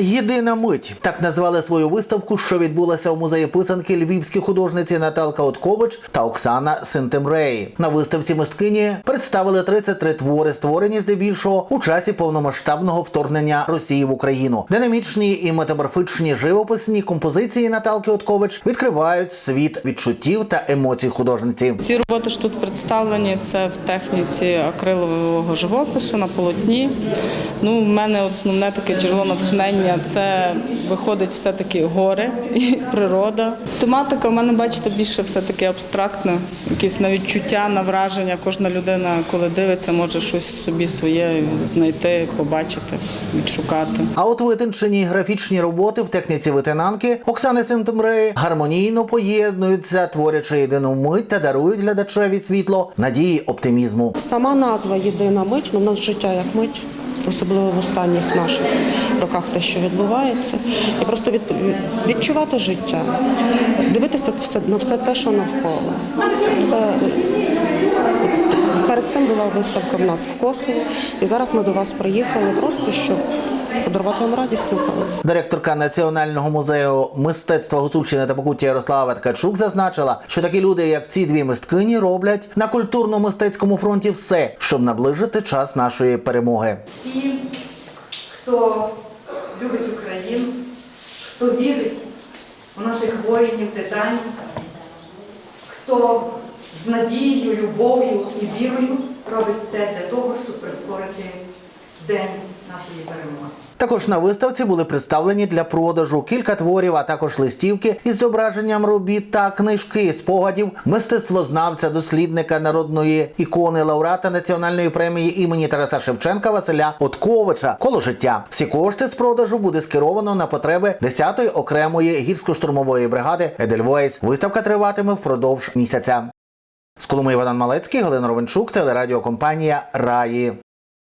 Єдина мить так назвали свою виставку, що відбулася у музеї писанки львівські художниці Наталка Откович та Оксана Сентемрей. На виставці мисткині представили 33 твори, створені здебільшого у часі повномасштабного вторгнення Росії в Україну. Динамічні і метаморфичні живописні композиції Наталки Откович відкривають світ відчуттів та емоцій художниці. Ці роботи ж тут представлені. Це в техніці акрилового живопису на полотні. Ну, в мене основне таке джерело натхнення це виходить все-таки гори і природа. Тематика в мене, бачите, більше все-таки абстрактна, якісь на відчуття, на враження. Кожна людина, коли дивиться, може щось собі своє знайти, побачити, відшукати. А от витончені графічні роботи в техніці витинанки Оксани Сентемреї гармонійно поєднуються, творячи єдину мить та дарують глядачеві світло надії оптимізму. Сама назва єдина мить, ну в нас життя як мить, особливо в останніх наших роках те, що відбувається, і просто відчувати життя, дивитися на все те, що навколо. Це, перед цим була виставка в нас в Косові, і зараз ми до вас приїхали просто, щоб подарувати вам хвилину. Директорка Національного музею мистецтва Гуцульщини та Покуття Ярослава Ткачук зазначила, що такі люди, як ці дві мисткині, роблять на культурно-мистецькому фронті все, щоб наближити час нашої перемоги. всі, хто любить Україну, хто вірить у наших воїнів, титанів, хто з надією, любов'ю і вірою робить все для того, щоб прискорити день нашої перемоги. Також на виставці були представлені для продажу кілька творів, а також листівки із зображенням робіт та книжки спогадів мистецтвознавця, дослідника народної ікони, лауреата національної премії імені Тараса Шевченка Василя Отковича коло життя. Всі кошти з продажу буде скеровано на потреби 10-ї окремої гірсько-штурмової бригади Едельвейс. Виставка триватиме впродовж місяця. З Коломи Іван Малецький, Галина Ровенчук, телерадіокомпанія Раї.